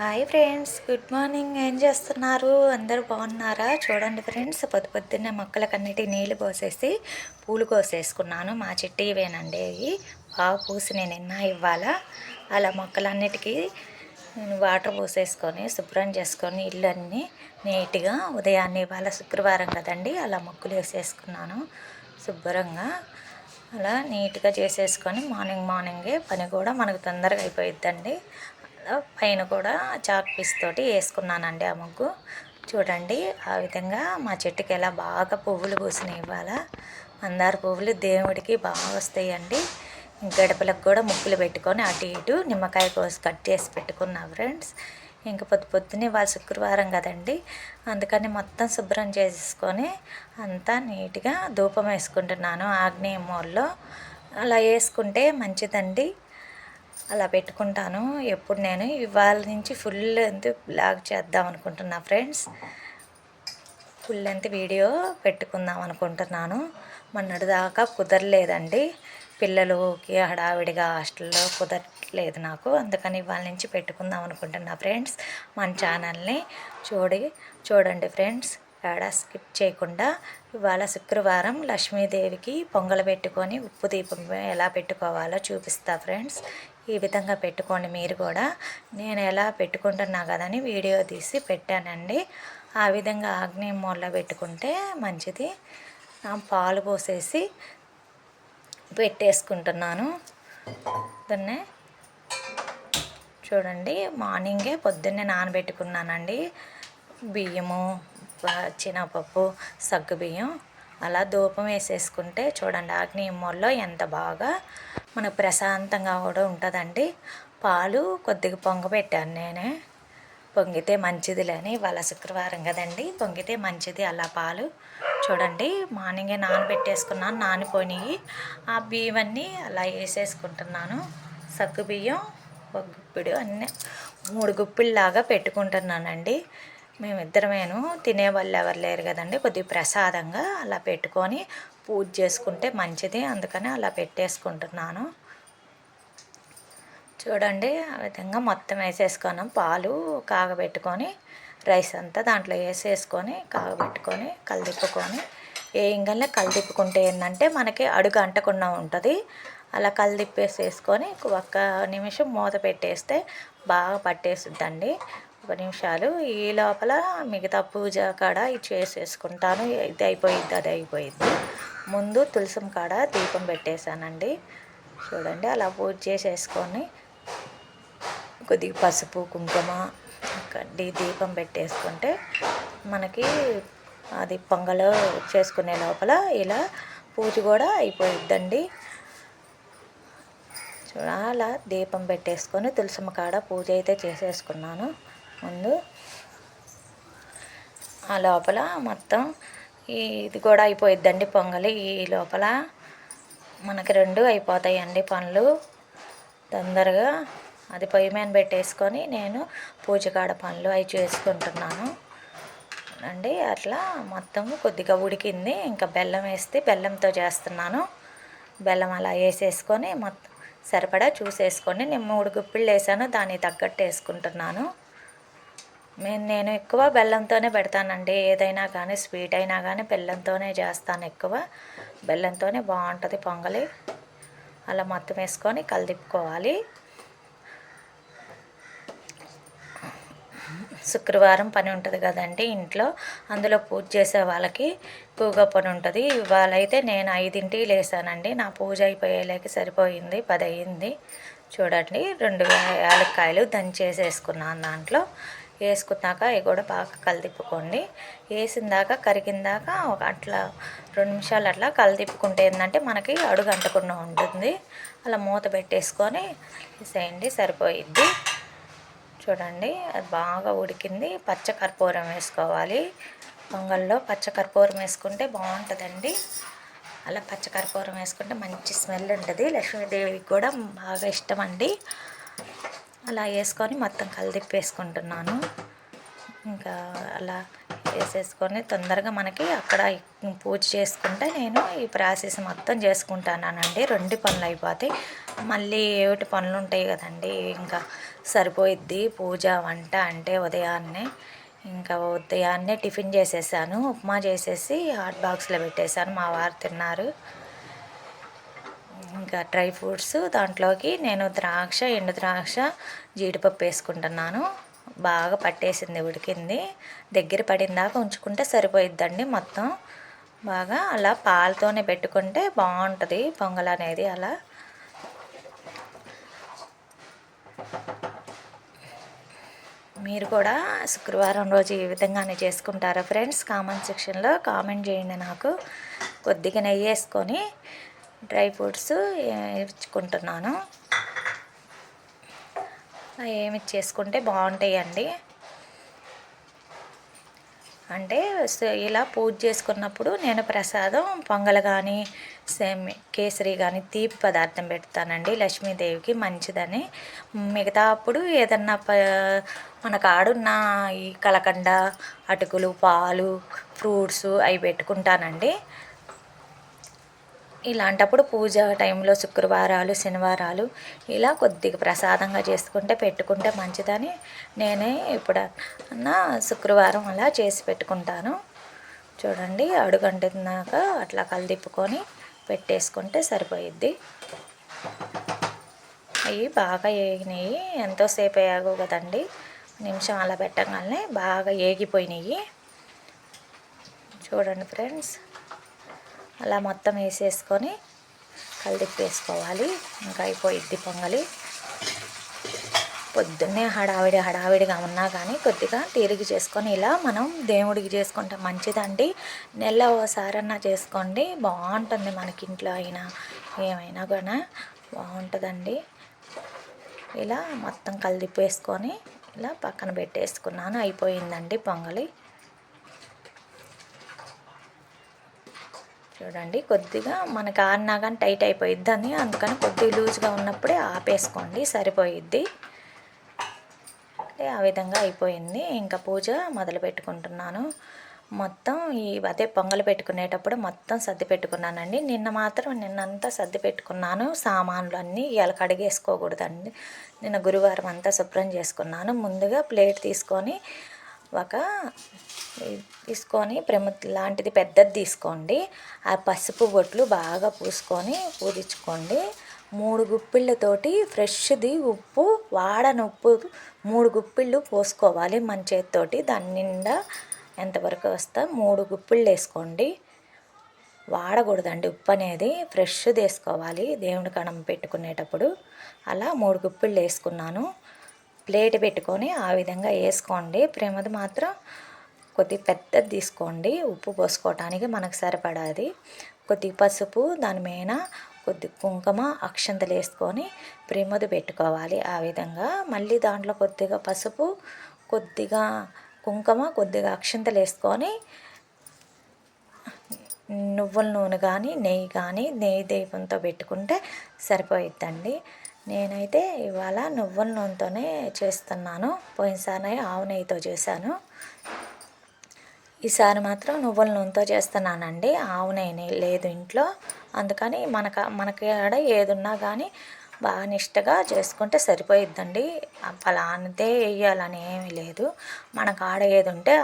Hi friends good morning. ఏం చేస్తున్నారు? అందరూ బాగున్నారా? చూడండి ఫ్రెండ్స్ పొద్దు పొద్దున్నే మొక్కలకన్నిటి నీళ్ళు పోసేసి పూలు కోసేసుకున్నాను. మా చెట్టు ఇవేనండి అవి. బాగా పూసి నేను నిన్న ఇవ్వాలా? అలా మొక్కలన్నిటికీ నేను వాటర్ పోసేసుకొని శుభ్రం చేసుకొని ఇల్లు అన్నీ నీట్గా ఉదయాన్నే ఇవాళ శుక్రవారం కదండి అలా మొక్కులు వేసేసుకున్నాను శుభ్రంగా. అలా నీట్గా చేసేసుకొని మార్నింగ్ మార్నింగే పని కూడా మనకు తొందరగా అయిపోయిద్దండి. పైన కూడా చాక్ పీస్ తోటి వేసుకున్నానండి ఆ ముగ్గు. చూడండి ఆ విధంగా మా చెట్టుకి ఎలా బాగా పువ్వులు పూసినాయి ఇవాళ మందార పువ్వులు దేవుడికి బాగా వస్తాయండి. గడపలకు కూడా ముగ్గులు పెట్టుకొని అటు ఇటు నిమ్మకాయ కోసి కట్ చేసి పెట్టుకున్నా ఫ్రెండ్స్. ఇంక పొద్దు పొద్దున్నే వాళ్ళ శుక్రవారం కదండి. అందుకని మొత్తం శుభ్రం చేసుకొని అంతా నీట్గా ధూపం వేసుకుంటున్నాను ఆగ్నేయ మూలలో. అలా వేసుకుంటే మంచిదండి. అలా పెట్టుకుంటాను. ఎప్పుడు నేను ఇవాళ నుంచి ఫుల్ లెంత్ బ్లాగ్ చేద్దాం అనుకుంటున్నా ఫ్రెండ్స్ ఫుల్ లెంత్ వీడియో పెట్టుకుందాం అనుకుంటున్నాను. మొన్నటి దాకా కుదరలేదండి. పిల్లలకి హడావిడిగా హాస్టల్లో కుదరలేదు నాకు. అందుకని ఇవాళ నుంచి పెట్టుకుందాం అనుకుంటున్నా ఫ్రెండ్స్ మన ఛానల్ని చూడి చూడండి ఫ్రెండ్స్ ఏడా స్కిప్ చేయకుండా ఇవాళ శుక్రవారం లక్ష్మీదేవికి పొంగలు పెట్టుకొని ఉప్పు దీపం ఎలా పెట్టుకోవాలో చూపిస్తా ఫ్రెండ్స్ ఈ విధంగా పెట్టుకోండి మీరు కూడా. నేను ఎలా పెట్టుకుంటున్నా కదని వీడియో తీసి పెట్టానండి. ఆ విధంగా ఆగ్నేయం మూలలో పెట్టుకుంటే మంచిది. పాలు పోసేసి పెట్టేసుకుంటున్నాను. దాన్నే చూడండి మార్నింగే పొద్దున్నే నానబెట్టుకున్నానండి. బియ్యము శనగపప్పు సగ్గు బియ్యం అలా ధూపం వేసేసుకుంటే చూడండి ఆగ్నేయమ్మల్లో ఎంత బాగా మనకు ప్రశాంతంగా కూడా ఉంటుందండి. పాలు కొద్దిగా పొంగ పెట్టాను నేనే. పొంగితే మంచిదిలేని ఇవాళ శుక్రవారం కదండి. పొంగితే మంచిది అలా పాలు. చూడండి మార్నింగే నానబెట్టేసుకున్నాను నానిపోయినాయి. ఆ బియ్యమన్నీ అలా వేసేసుకుంటున్నాను. సగ్గు బియ్యం ఒక గుప్పిడు అన్నీ మూడు గుప్పిళ్ళలాగా పెట్టుకుంటున్నానండి. మేమిద్దరమేను తినేవాళ్ళు ఎవరు లేరు కదండి. కొద్దిగా ప్రసాదంగా అలా పెట్టుకొని పూజ చేసుకుంటే మంచిది. అందుకని అలా పెట్టేసుకుంటున్నాను. చూడండి ఆ విధంగా మొత్తం వేసేసుకున్నాం. పాలు కాగబెట్టుకొని రైస్ అంతా దాంట్లో వేసేసుకొని కాగబెట్టుకొని కలిదిప్పుకొని. వేయంగానే కలిదిప్పుకుంటే ఏంటంటే మనకి అడుగు అంటకుండా ఉంటుంది. అలా కలిదిప్పేసేసుకొని ఒక్క నిమిషం మూత పెట్టేస్తే బాగా పట్టేస్తుందండి ఒక నిమిషాలు. ఈ లోపల మిగతా పూజ కాడ ఇది చేసేసుకుంటాను. ఇది అయిపోయింది అది అయిపోయింది ముందు తులసం కాడ దీపం పెట్టేశానండి. చూడండి అలా పూజ చేసేసుకొని కొద్దిగా పసుపు కుంకుమ కడ్డి దీపం పెట్టేసుకుంటే మనకి అది పొంగలు చేసుకునే లోపల ఇలా పూజ కూడా అయిపోయిద్దండి. చూడ అలా దీపం పెట్టేసుకొని తులసమ్మ కాడ పూజ అయితే చేసేసుకున్నాను. ముందు ఆ లోపల మొత్తం ఇది కూడా అయిపోయిద్దండి పొంగలి. ఈ లోపల మనకి రెండు అయిపోతాయండి పనులు తొందరగా అది పొయ్యి మీద పెట్టేసుకొని నేను పూజకాడ పనులు అవి చేసుకుంటున్నాను. అండి అట్లా మొత్తం కొద్దిగా ఉడికింది. ఇంకా బెల్లం వేస్తే బెల్లంతో చేస్తున్నాను. బెల్లం అలా వేసేసుకొని మొత్తం సరిపడా చూసేసుకొని నేను మూడు గుప్పిళ్ళు వేసాను. దానికి తగ్గట్టు వేసుకుంటున్నాను. నేను నేను ఎక్కువ బెల్లంతోనే పెడతానండి. ఏదైనా కానీ స్వీట్ అయినా కానీ బెల్లంతోనే చేస్తాను ఎక్కువ. బెల్లంతోనే బాగుంటుంది పొంగలి. అలా మొత్తం వేసుకొని కలిదిప్పుకోవాలి. శుక్రవారం పని ఉంటుంది కదండి ఇంట్లో. అందులో పూజ చేసే వాళ్ళకి ఎక్కువగా పని ఉంటుంది. ఇవాళ అయితే నేను ఐదింటికి లేసానండి. నా పూజ అయిపోయేలాకి సరిపోయింది. పది అయింది చూడండి రెండు యాలక్కాయలు దంచేసేసుకున్నాను దాంట్లో. వేసుకున్నాక అవి కూడా బాగా కలిదిప్పుకోండి. వేసిందాక కరిగిందాక ఒక అట్లా రెండు నిమిషాలు అట్లా కలిదిప్పుకుంటే ఏంటంటే మనకి అడుగు అంటకుండా ఉంటుంది. అలా మూత పెట్టేసుకొని వేసేయండి సరిపోయిద్ది. చూడండి అది బాగా ఉడికింది. పచ్చ కర్పూరం వేసుకోవాలి. పొంగల్లో పచ్చ కర్పూరం వేసుకుంటే బాగుంటుందండి. అలా పచ్చకర్పూరం వేసుకుంటే మంచి స్మెల్ ఉంటుంది. లక్ష్మీదేవికి కూడా బాగా ఇష్టం అండి. అలా వేసుకొని మొత్తం కలిదిప్పేసుకుంటున్నాను. ఇంకా అలా వేసేసుకొని తొందరగా మనకి అక్కడ పూజ చేసుకుంటే నేను ఈ ప్రాసెస్ మొత్తం చేసుకుంటానండి రెండు పనులు అయిపోతాయి. మళ్ళీ ఏమిటి పనులు ఉంటాయి కదండి ఇంకా సరిపోయిద్ది పూజ వంట అంటే ఉదయాన్నే. ఇంకా ఉదయాన్నే టిఫిన్ చేసేసాను ఉప్మా చేసేసి హాట్ బాక్స్లో పెట్టేశాను. మా వారు తిన్నారు. ఇంకా డ్రై ఫ్రూట్స్ దాంట్లోకి నేను ద్రాక్ష ఎండు ద్రాక్ష జీడిపప్పు వేసుకుంటున్నాను. బాగా పట్టేసింది ఉడికింది. దగ్గర పడిన దాకా ఉంచుకుంటే సరిపోయిద్దండి మొత్తం. బాగా అలా పాలతోనే పెట్టుకుంటే బాగుంటుంది పొంగల్ అనేది అలా. మీరు కూడా శుక్రవారం రోజు ఈ విధంగానే చేసుకుంటారా ఫ్రెండ్స్? కామెంట్ సెక్షన్లో కామెంట్ చేయండి నాకు. కొద్దిగా నెయ్యి వేసుకొని డ్రై ఫ్రూట్స్ ఇచ్చుకుంటున్నాను ఏమి చేసుకుంటే బాగుంటాయండి. అంటే ఇలా పూజ చేసుకున్నప్పుడు నేను ప్రసాదం పొంగల్ కానీ సేమ్ కేసరి కానీ తీపి పదార్థం పెడతానండి. లక్ష్మీదేవికి మంచిదని. మిగతా అప్పుడు ఏదన్నా ప మన కాడున్న ఈ కలకండ అటుకులు పాలు ఫ్రూట్స్ అవి పెట్టుకుంటానండి. ఇలాంటప్పుడు పూజ టైంలో శుక్రవారాలు శనివారాలు ఇలా కొద్దిగా ప్రసాదంగా చేసుకుంటే పెట్టుకుంటే మంచిదని నేనే ఎప్పుడన్నా శుక్రవారం అలా చేసి పెట్టుకుంటాను. చూడండి అడుగంటున్నాక అట్లా కలిదిప్పుకొని పెట్టేసుకుంటే సరిపోయిద్ది. అవి బాగా ఏగినాయి. ఎంతోసేపు అయ్యాగో కదండి. నిమిషం అలా పెట్టగానే బాగా ఏగిపోయినాయి. చూడండి ఫ్రెండ్స్. అలా మొత్తం వేసేసుకొని కలిదిప్పేసుకోవాలి ఇంకా అయిపోయిద్ది పొంగలి. పొద్దున్నే హడావిడి హడావిడిగా ఉన్నా కానీ కొద్దిగా తీరిగి చేసుకొని ఇలా మనం దేవుడికి చేసుకుంటే. మంచిదండి. నెల ఓసారన్నా చేసుకోండి. బాగుంటుంది మనకి ఇంట్లో అయినా ఏమైనా కూడా బాగుంటుందండి. ఇలా మొత్తం కలిదిప్పేసుకొని ఇలా పక్కన పెట్టేసుకున్నాను. అయిపోయిందండి పొంగలి. చూడండి కొద్దిగా మనకి ఆడినా కానీ టైట్ అయిపోయిద్ది అని అందుకని కొద్దిగా లూజ్గా ఉన్నప్పుడే ఆపేసుకోండి సరిపోయిద్ది. ఆ విధంగా అయిపోయింది. ఇంకా పూజ మొదలు పెట్టుకుంటున్నాను. మొత్తం ఈ అదే పొంగలు పెట్టుకునేటప్పుడు మొత్తం సర్ది పెట్టుకున్నానండి. నిన్న మాత్రం నిన్నంతా సర్ది పెట్టుకున్నాను. సామాన్లు అన్నీ ఇలా కడిగేసుకోకూడదండి. నిన్న గురువారం అంతా శుభ్రం చేసుకున్నాను. ముందుగా ప్లేట్ తీసుకొని ఒక తీసుకొని ప్రమిద లాంటిది పెద్దది తీసుకోండి. ఆ పసుపు బొట్లు బాగా పూసుకొని పూజించుకోండి. మూడు గుప్పిళ్ళతోటి ఫ్రెష్ది ఉప్పు వాడని ఉప్పు మూడు గుప్పిళ్ళు పోసుకోవాలి మన చేతితోటి. దాని నిండా ఎంతవరకు వస్తా? మూడు గుప్పిళ్ళు వేసుకోండి వాడకూడదండి ఉప్పు అనేది. ఫ్రెష్ది వేసుకోవాలి. దేవుడి కణం పెట్టుకునేటప్పుడు. అలా మూడు గుప్పిళ్ళు వేసుకున్నాను ప్లేట్ పెట్టుకొని ఆ విధంగా వేసుకోండి. ప్రేమది మాత్రం కొద్ది పెద్దది తీసుకోండి. ఉప్పు పోసుకోవటానికి మనకు సరిపడాది. కొద్దిగా పసుపు దాని మీద కొద్ది కుంకుమ అక్షంతలు వేసుకొని ప్రేమది పెట్టుకోవాలి ఆ విధంగా. మళ్ళీ దాంట్లో కొద్దిగా పసుపు కొద్దిగా కుంకుమ కొద్దిగా అక్షంతలు వేసుకొని నువ్వుల నూనె కానీ నెయ్యి కానీ నెయ్యి దీపంతో పెట్టుకుంటే సరిపోయిద్దండి. నేనైతే ఇవాళ నువ్వుల నూనెతోనే చేస్తున్నాను. పోయినసారి ఆవు నెయ్యితో చేశాను. ఈసారి మాత్రం నువ్వుల నూనెతో చేస్తున్నానండి. ఆవు నెయ్యి లేదు ఇంట్లో. అందుకని మనక మనకి ఆడ ఏదున్నా కానీ బాగా నిష్టగా చేసుకుంటే సరిపోయిద్దండి. ఫలానిదే వేయాలని ఏమీ లేదు. మనకు ఆడ ఏది ఉంటే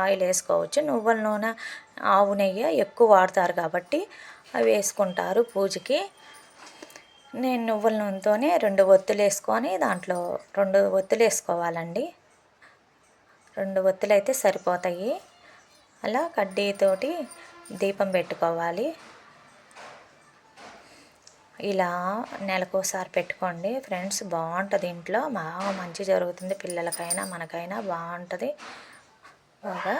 ఆయిల్ వేసుకోవచ్చు. నువ్వుల నూనె ఆవు నెయ్యి ఎక్కువ వాడతారు కాబట్టి అవి వేసుకుంటారు పూజకి. నేను నువ్వుల నూనెతోనే రెండు ఒత్తులు వేసుకొని దాంట్లో రెండు ఒత్తులు వేసుకోవాలండి రెండు ఒత్తులు అయితే సరిపోతాయి. అలా కడ్డీతోటి దీపం పెట్టుకోవాలి. ఇలా నెలకోసారి పెట్టుకోండి ఫ్రెండ్స్ బాగుంటుంది ఇంట్లో. బాగా మంచి జరుగుతుంది పిల్లలకైనా మనకైనా బాగుంటుంది. బాగా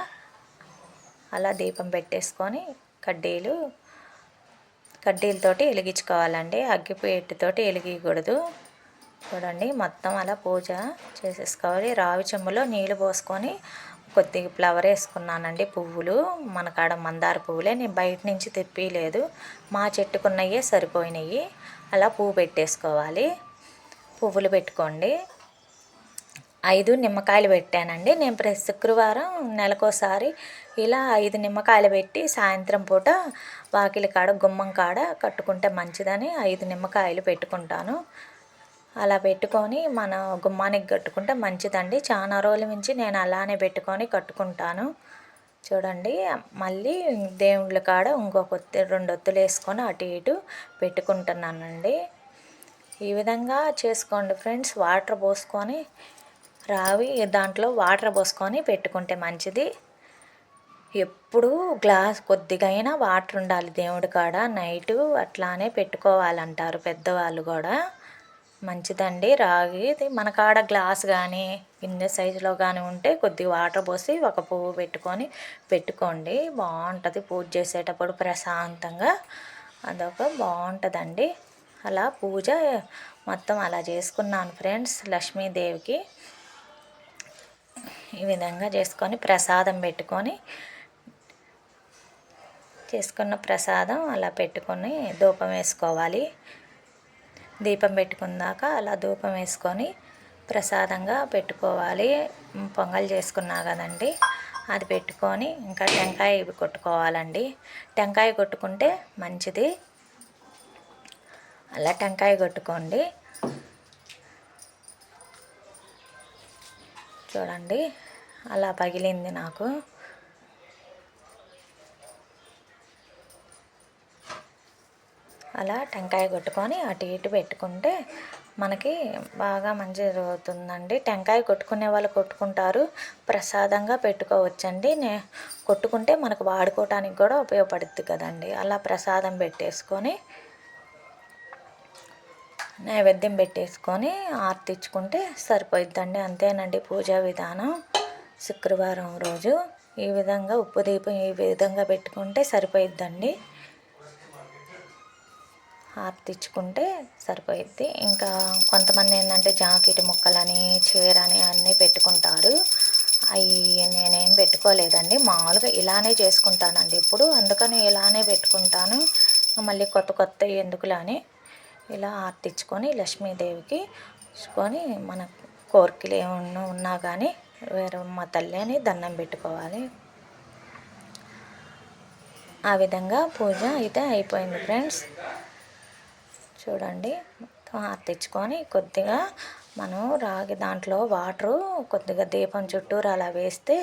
అలా దీపం పెట్టేసుకొని కడ్డీలు కడ్డీలతోటి వెలిగించుకోవాలండి. అగ్గిపెట్టితోటి వెలిగించకూడదు చూడండి మొత్తం అలా పూజ చేసేసుకోవాలి. రావి చెంబులో నీళ్ళు పోసుకొని కొద్దిగా ఫ్లవర్ వేసుకున్నానండి పువ్వులు. మన కాడ మందార పువ్వులే నేను బయట నుంచి తెప్పిలేదు మా చెట్టుకున్నయే సరిపోయినాయి అలా పువ్వు పెట్టేసుకోవాలి. పువ్వులు పెట్టుకోండి. ఐదు నిమ్మకాయలు పెట్టానండి. నేను ప్రతి శుక్రవారం నెలకోసారి ఇలా ఐదు నిమ్మకాయలు పెట్టి సాయంత్రం పూట వాకిలి కాడ గుమ్మం కాడ కట్టుకుంటే మంచిదని ఐదు నిమ్మకాయలు పెట్టుకుంటాను. అలా పెట్టుకొని మన గుమ్మానికి కట్టుకుంటే మంచిదండి. చాలా రోజుల నుంచి నేను అలానే పెట్టుకొని కట్టుకుంటాను. చూడండి మళ్ళీ దేవుళ్ళ కాడ ఇంకొక ఒత్తి రెండు ఒత్తులు వేసుకొని అటు ఇటు పెట్టుకుంటున్నానండి. ఈ విధంగా చేసుకోండి ఫ్రెండ్స్. వాటర్ పోసుకొని రావి దాంట్లో వాటర్ పోసుకొని పెట్టుకుంటే మంచిది. ఎప్పుడూ గ్లాస్ కొద్దిగా అయినా వాటర్ ఉండాలి దేవుడి కాడ. నైటు అట్లానే పెట్టుకోవాలంటారు పెద్దవాళ్ళు కూడా. మంచిదండి రాగిది మన కాడ గ్లాస్ కానీ గిన్నె సైజులో కానీ ఉంటే కొద్దిగా వాటర్ పోసి ఒక పువ్వు పెట్టుకొని పెట్టుకోండి. బాగుంటుంది పూజ చేసేటప్పుడు ప్రశాంతంగా. అదొక బాగుంటుందండి అలా పూజ మొత్తం అలా చేసుకున్నాను ఫ్రెండ్స్ లక్ష్మీదేవికి. ఈ విధంగా చేసుకొని ప్రసాదం పెట్టుకొని చేసుకున్న ప్రసాదం అలా పెట్టుకొని ధూపం వేసుకోవాలి. దీపం పెట్టుకున్నాక అలా ధూపం వేసుకొని ప్రసాదంగా పెట్టుకోవాలి. పొంగల్ చేసుకున్నా కదండి అది పెట్టుకొని ఇంకా టెంకాయ కొట్టుకోవాలండి. టెంకాయ కొట్టుకుంటే మంచిది. అలా టెంకాయ కొట్టుకోండి. చూడండి అలా పగిలింది నాకు. అలా టెంకాయ కొట్టుకొని అటు ఇటు పెట్టుకుంటే మనకి బాగా మంచి జరుగుతుందండి టెంకాయ కొట్టుకునే వాళ్ళు కొట్టుకుంటారు. ప్రసాదంగా పెట్టుకోవచ్చండి. నే కొట్టుకుంటే మనకు వాడుకోవటానికి కూడా ఉపయోగపడుద్ది కదండి. అలా ప్రసాదం పెట్టేసుకొని నైవేద్యం పెట్టేసుకొని ఆర్తిచ్చుకుంటే సరిపోయిద్దండి. అంతేనండి పూజా విధానం. శుక్రవారం రోజు ఈ విధంగా ఉప్పు దీపం ఈ విధంగా పెట్టుకుంటే సరిపోయిద్దండి. ఆర్తిచ్చుకుంటే సరిపోయిద్ది. ఇంకా కొంతమంది ఏంటంటే జాకెట్ ముక్కలని చీర అని అన్నీ పెట్టుకుంటారు. అవి నేనేం పెట్టుకోలేదండి. మామూలుగా ఇలానే చేసుకుంటానండి ఇప్పుడు అందుకని ఇలానే పెట్టుకుంటాను. మళ్ళీ కొత్త కొత్త ఎందుకులానే ఇలా ఆర్తిచ్చుకొని లక్ష్మీదేవికి ఇచ్చుకొని మన కోరికలు ఏమన్నా ఉన్నా కానీ వేరే మా తల్లి అని దండం పెట్టుకోవాలి. ఆ విధంగా పూజ అయితే అయిపోయింది ఫ్రెండ్స్. చూడండి. మొత్తం ఆర్తిచ్చుకొని కొద్దిగా మనం రాగి దాంట్లో వాటరు కొద్దిగా దీపం చుట్టూరు అలా వేస్తే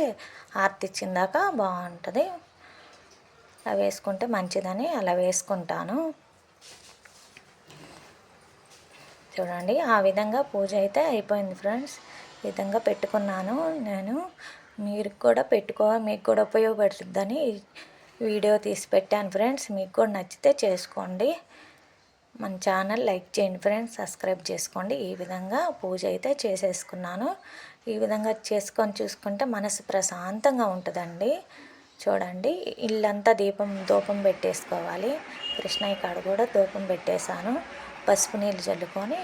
ఆర్తిచ్చిందాక బాగుంటుంది. అలా వేసుకుంటే మంచిదని అలా వేసుకుంటాను. చూడండి ఆ విధంగా పూజ అయితే అయిపోయింది ఫ్రెండ్స్. ఈ విధంగా పెట్టుకున్నాను నేను. మీరు కూడా పెట్టుకో మీకు కూడా ఉపయోగపడుతుందని వీడియో తీసి పెట్టాను ఫ్రెండ్స్. మీకు కూడా నచ్చితే చేసుకోండి. మన ఛానల్ లైక్ చేయండి ఫ్రెండ్స్ సబ్స్క్రైబ్ చేసుకోండి. ఈ విధంగా పూజ అయితే చేసేసుకున్నాను. ఈ విధంగా చేసుకొని చూసుకుంటే మనసు ప్రశాంతంగా ఉంటుందండి. చూడండి ఇల్లంతా దీపం ధూపం పెట్టేసుకోవాలి. కృష్ణయ్య కాడ కూడా ధూపం పెట్టేశాను. పసుపు నీళ్ళు చల్లుకొని